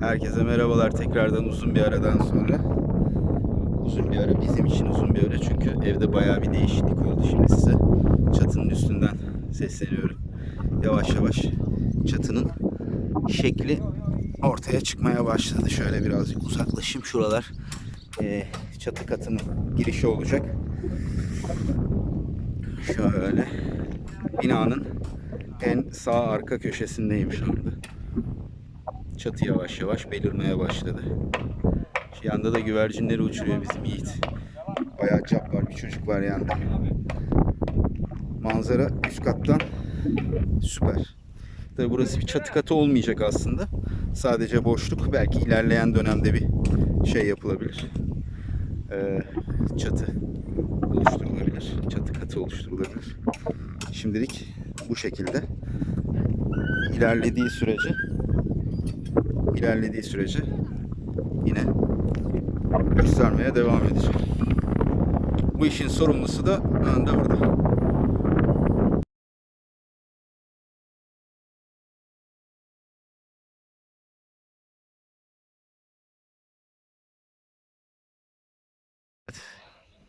Herkese merhabalar tekrardan uzun bir aradan sonra. Uzun bir ara bizim için uzun bir ara çünkü evde bayağı bir değişiklik oldu şimdi size. Çatının üstünden sesleniyorum. Yavaş yavaş çatının şekli ortaya çıkmaya başladı. Şöyle birazcık uzaklaşayım şuralar. Ee, çatı katının girişi olacak. Şöyle binanın en sağ arka köşesindeyim şu anda. Çatı yavaş yavaş belirmeye başladı. Şu yanda da güvercinleri uçuruyor bizim Yiğit. Bayağı cap var bir çocuk var yanda. Manzara üst kattan süper. Tabi burası bir çatı katı olmayacak aslında. Sadece boşluk. Belki ilerleyen dönemde bir şey yapılabilir. Ee, çatı oluşturulabilir. Çatı katı oluşturulabilir. Şimdilik bu şekilde ilerlediği sürece ilerlediği sürece yine göstermeye devam edeceğim. Bu işin sorumlusu da önde burada.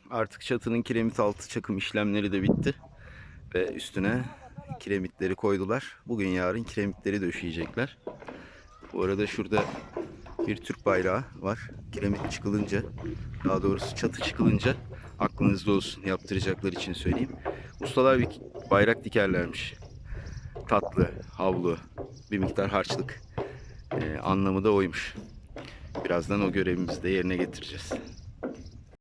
Artık çatının kiremit altı çakım işlemleri de bitti. Ve üstüne kiremitleri koydular. Bugün yarın kiremitleri döşeyecekler. Bu arada şurada bir Türk bayrağı var. Kiremit çıkılınca, daha doğrusu çatı çıkılınca aklınızda olsun yaptıracaklar için söyleyeyim. Ustalar bir bayrak dikerlermiş. Tatlı, havlu, bir miktar harçlık. Ee, anlamı da oymuş. Birazdan o görevimizi de yerine getireceğiz.